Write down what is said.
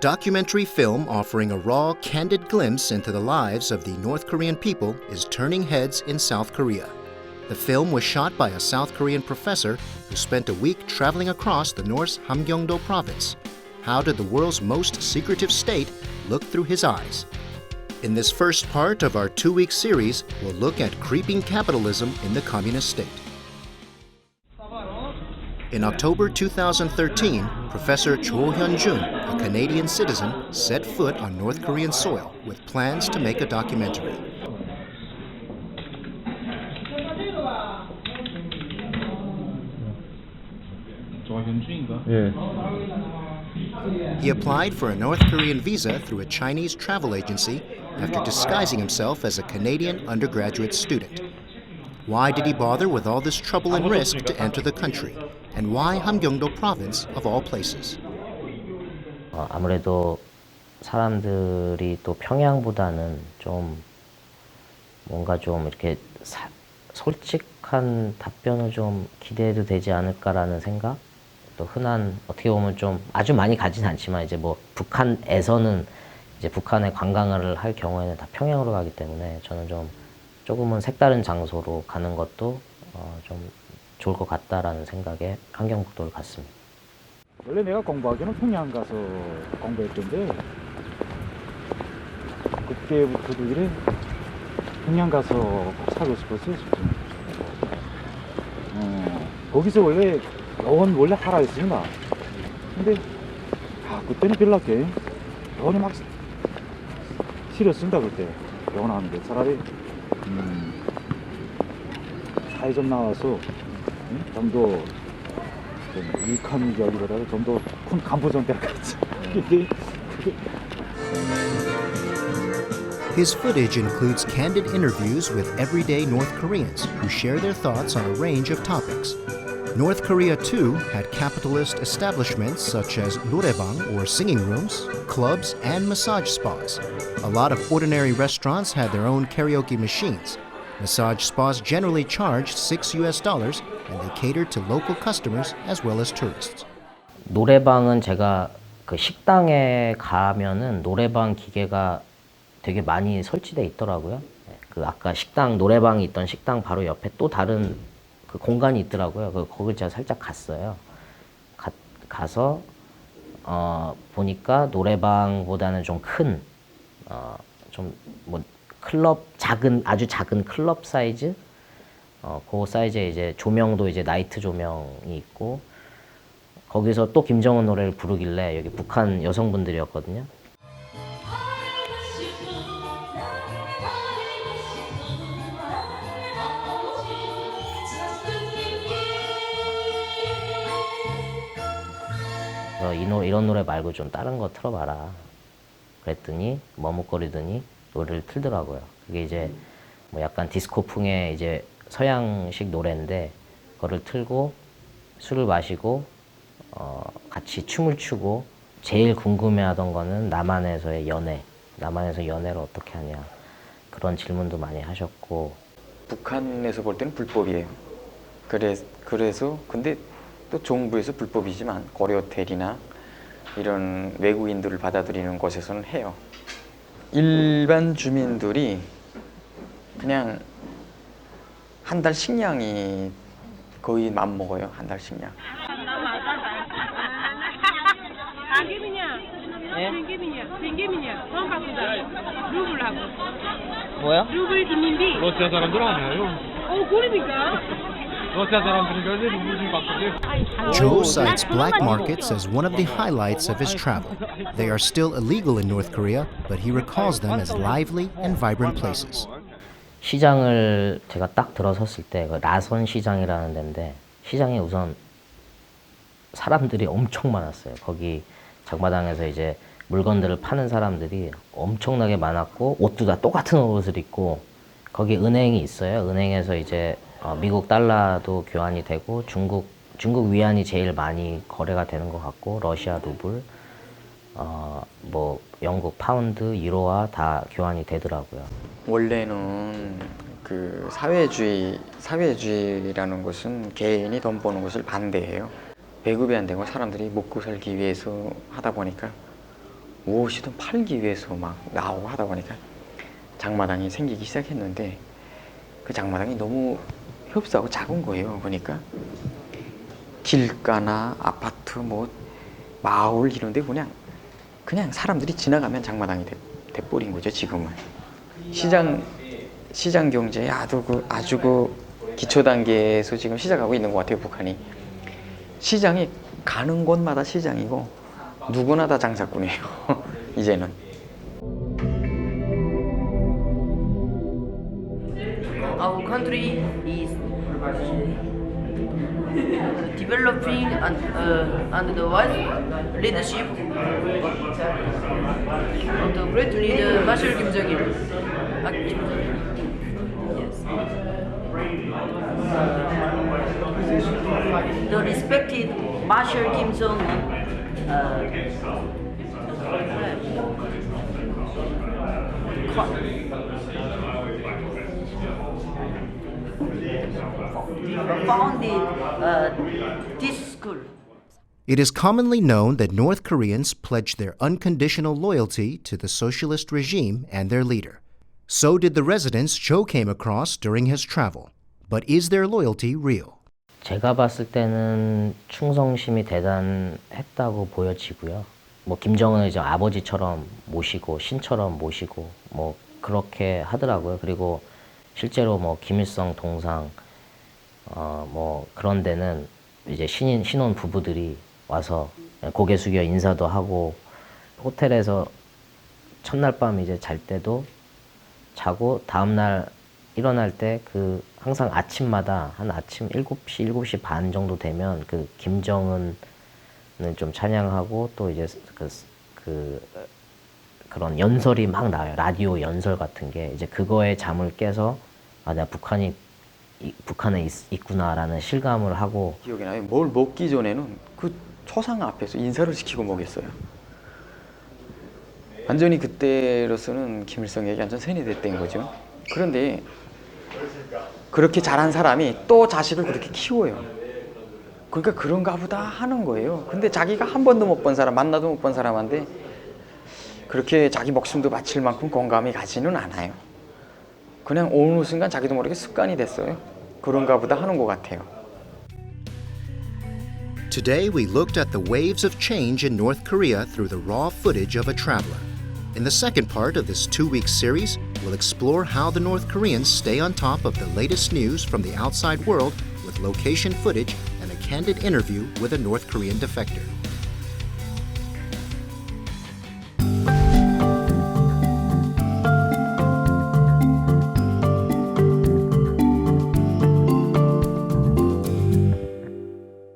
documentary film offering a raw, candid glimpse into the lives of the North Korean people is turning heads in South Korea. The film was shot by a South Korean professor who spent a week traveling across the North's Hamgyongdo province. How did the world's most secretive state look through his eyes? In this first part of our two week series, we'll look at creeping capitalism in the communist state. In October 2013, Professor Cho Hyun-jun, a Canadian citizen, set foot on North Korean soil with plans to make a documentary. Yeah. He applied for a North Korean visa through a Chinese travel agency after disguising himself as a Canadian undergraduate student. Why did he bother with all this trouble and risk to enter the country? And why Hamgyongdo province of all places? 어, 아무래도 사람들이 또 평양보다는 좀 뭔가 좀 이렇게 사- 솔직한 답변을 좀 기대해도 되지 않을까라는 생각? 또 흔한 어떻게 보면 좀 아주 많이 가진 않지만 이제 뭐 북한에서는 이제 북한에 관광을 할 경우에는 다 평양으로 가기 때문에 저는 좀 조금은 색다른 장소로 가는 것도 어, 좀 좋을 것 같다라는 생각에 환경북도를 갔습니다. 원래 내가 공부하기는 평양 가서 공부했던데 그때부터도 이래 평양 가서 꼭 살고 싶었어요. 어, 거기서 원래 영원 원래 하라 했습니다 근데 아 그때는 별났게 영원이 막 싫었습니다 그때 영원 하는데 차라리 음, 사회 좀 나와서 음? 좀더 좀 유익한 이야기보다도 좀 더 큰 간부정대 같이 이게 His footage includes candid interviews with everyday North Koreans who share their thoughts on a range of topics. North Korea, too, had capitalist establishments such as noraebang or singing rooms, clubs, and massage spas. A lot of ordinary restaurants had their own karaoke machines. Massage spas generally charged 6 US dollars and they catered to local customers as well as tourists. 노래방은 제가 그 식당에 가면은 노래방 기계가 되게 많이 설치돼 있더라고요. 예, 그 아까 식당 노래방이 있던 식당 바로 옆에 또 다른 그 공간이 있더라고요. 그 거길 제가 살짝 갔어요. 가, 가서 어 보니까 노래방보다는 좀 큰 어 좀뭐 클럽 작은 아주 작은 클럽 사이즈 어, 그 사이즈에 이제 조명도 이제 나이트 조명이 있고 거기서 또 김정은 노래를 부르길래 여기 북한 여성분들이었거든요. 이 노, 이런 노래 말고 좀 다른 거 틀어봐라. 그랬더니 머뭇거리더니 노래를 틀더라고요. 그게 이제 뭐 약간 디스코풍의 이제 서양식 노래인데 그거를 틀고 술을 마시고 어, 같이 춤을 추고 제일 궁금해하던 거는 남한에서의 연애, 남한에서 연애를 어떻게 하냐 그런 질문도 많이 하셨고 북한에서 볼 때는 불법이에요. 그래, 그래서 근데 또 정부에서 불법이지만 거래 호텔이나 이런 외국인들을 받아들이는 곳에서는 해요. 일반 주민들이 그냥 한 달 식량이 거의 맘 먹어요. 한 달 식량. 뭐야? 루블 인민비. 러시아 사람들 아니에요? 어, 그러니까. Joe cites black markets as one of the highlights of his travel. They are still illegal in North Korea, but he recalls them as lively and vibrant places. 시장을 제가 딱 들어섰을 때 그 라선 시장이라는 데인데 시장에 우선 사람들이 엄청 많았어요. 거기 장마당에서 이제 물건들을 파는 사람들이 엄청나게 많았고 옷도 다 똑같은 옷을 입고 거기 은행이 있어요. 은행에서 이제 어, 미국 달러도 교환이 되고 중국 중국 위안이 제일 많이 거래가 되는 것 같고 러시아 루블 어, 뭐 영국 파운드 유로화 다 교환이 되더라고요. 원래는 그 사회주의 사회주의라는 것은 개인이 돈 버는 것을 반대해요. 배급이 안 되고 사람들이 먹고 살기 위해서 하다 보니까 무엇이든 팔기 위해서 막 나오고 하다 보니까 장마당이 생기기 시작했는데 그 장마당이 너무 협소하고 작은 거예요. 보니까. 길가나 아파트 뭐 마을 이런데 그냥 그냥 사람들이 지나가면 장마당이 돼, 돼버린 거죠 지금은. 시장 시장 경제에 아주 그 아주 그 기초 단계에서 지금 시작하고 있는 것 같아요 북한이. 시장이 가는 곳마다 시장이고 누구나 다 장사꾼이에요 이제는 our country is developing and, uh, under the wise leadership of the great leader Marshal Kim Jong-il. Ah, Yes. The respected Marshal Kim Jong-un uh, founded uh, this school. It is commonly known that North Koreans pledge their unconditional loyalty to the socialist regime and their leader. So did the residents Cho came across during his travel. But is their loyalty real? 제가 봤을 때는 충성심이 대단했다고 보여지고요. 뭐 김정은을 이제 아버지처럼 모시고 신처럼 모시고 뭐 그렇게 하더라고요. 그리고 실제로 뭐 김일성 동상 어 뭐 그런 데는 이제 신인 신혼 부부들이 와서 고개 숙여 인사도 하고 호텔에서 첫날 밤 이제 잘 때도 자고 다음 날 일어날 때 그 항상 아침마다 한 아침 7시 7시 반 정도 되면 그 김정은을 좀 찬양하고 또 이제 그, 그 그런 연설이 막 나와요. 라디오 연설 같은 게 이제 그거에 잠을 깨서 아 내가 북한이 이- 북한에 있, 있구나라는 실감을 하고 기억이 나요. 뭘 먹기 전에는 그 초상 앞에서 인사를 시키고 먹였어요. 완전히 그때로서는 김일성에게 완전 세뇌 됐던 거죠. 그런데 그렇게 잘한 사람이 또 자식을 그렇게 키워요. 그러니까 그런가 보다 하는 거예요. 근데 자기가 한 번도 못 본 사람 만나도 못 본 사람한테 그렇게 자기 목숨도 바칠 만큼 공감이 가지는 않아요 그냥 어느 순간 자기도 모르게 습관이 됐어요 그런가 보다 하는 것 같아요 Today, we looked at the waves of change in North Korea through the raw footage of a traveler. In the second part of this two week series, we'll explore how the North Koreans stay on top of the latest news from the outside world with location footage and a candid interview with a North Korean defector.